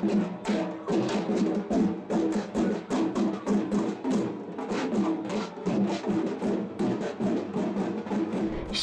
Thank you.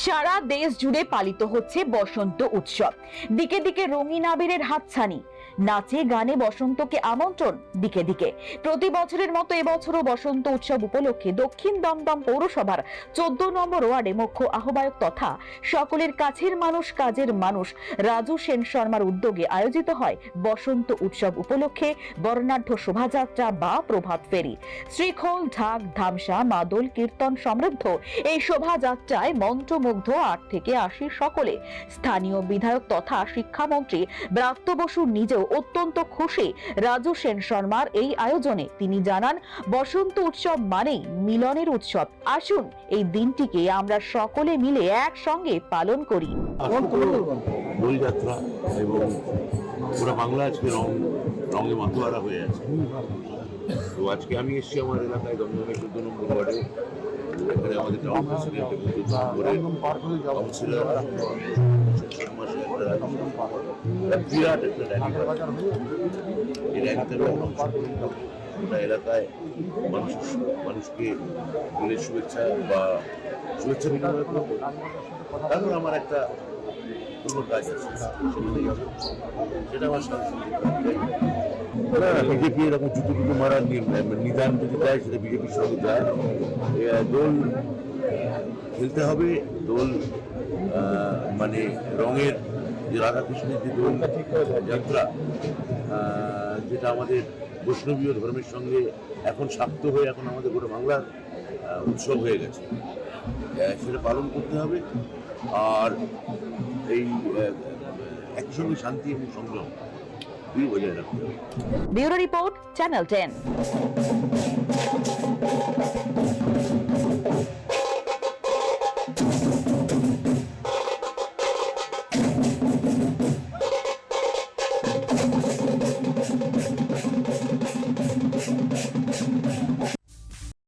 সারা দেশ জুড়ে পালিত হচ্ছে বসন্ত উৎসব। দিকে দিকে রঙিন আবিরের হাতছানি। নাচে গানে বসন্তকে আমন্ত্রণ দিকে দিকে। প্রতি বছরের মতো এবছরও বসন্ত উৎসব উপলক্ষে দক্ষিণ দমদম পৌরসভার চোদ্দ নম্বর ওয়ার্ডে মুখ্য আহ্বায়ক তথা সকলের কাছের মানুষ, কাজের মানুষ রাজু সেন শর্মার উদ্যোগে আয়োজিত হয় বসন্ত উৎসব উপলক্ষে বর্ণাঢ্য শোভাযাত্রা বা প্রভাত ফেরি। শ্রীখোল, ঢাক, ধামসা, মাদল, কীর্তন সমৃদ্ধ এই শোভাযাত্রায় মন্ত্রমুগ্ধ আট থেকে আশি সকলে। স্থানীয় বিধায়ক তথা শিক্ষামন্ত্রী ব্রাত্য বসু নিজেও অত্যন্ত খুশি। রাজু সেন শর্মার এই আয়োজনে তিনি জানান বসন্ত উৎসব মানেই মিলনের উৎসব। আসুন এই দিনটিকে আমরা সকলে মিলে একসঙ্গে পালন করি। দোলযাত্রা এবং পুরো বাংলা আজকে রং রঙে মাতোয়ারা হয়ে আছে। তো আজকে আমি এসেছি আমার এলাকায় দমদমের চোদ্দ নম্বর ওয়ার্ডে এখানে আমাদের টাউন প্রেসিডেন্ট কাউন্সিলর মাসে একটা একটা বিরাট একটা র্যালি এই র্যালিতে গোটা এলাকায় মানুষ মানুষকে দোলের শুভেচ্ছা বা শুভেচ্ছা বিনিময় করব তারপর আমার একটা কোনো কাজ আছে সেটা আমার সাংস্কৃতিক। বিজেপি এরকম জুতো টুতো মারার নি- নিদান যদি দেয় সেটা বিজেপির সঙ্গে যায়। দোল খেলতে হবে দোল মানে রঙের যে রাধাকৃষ্ণের যে দোল যাত্রা যেটা আমাদের বৈষ্ণবীয় ধর্মের সঙ্গে এখন শাক্ত হয়ে এখন আমাদের গোটা বাংলার উৎসব হয়ে গেছে। সেটা পালন করতে হবে। আর এই একই সঙ্গে শান্তি এবং সংগ্রাম দুই বজায় রাখতে হবে। Bureau report, channel ten.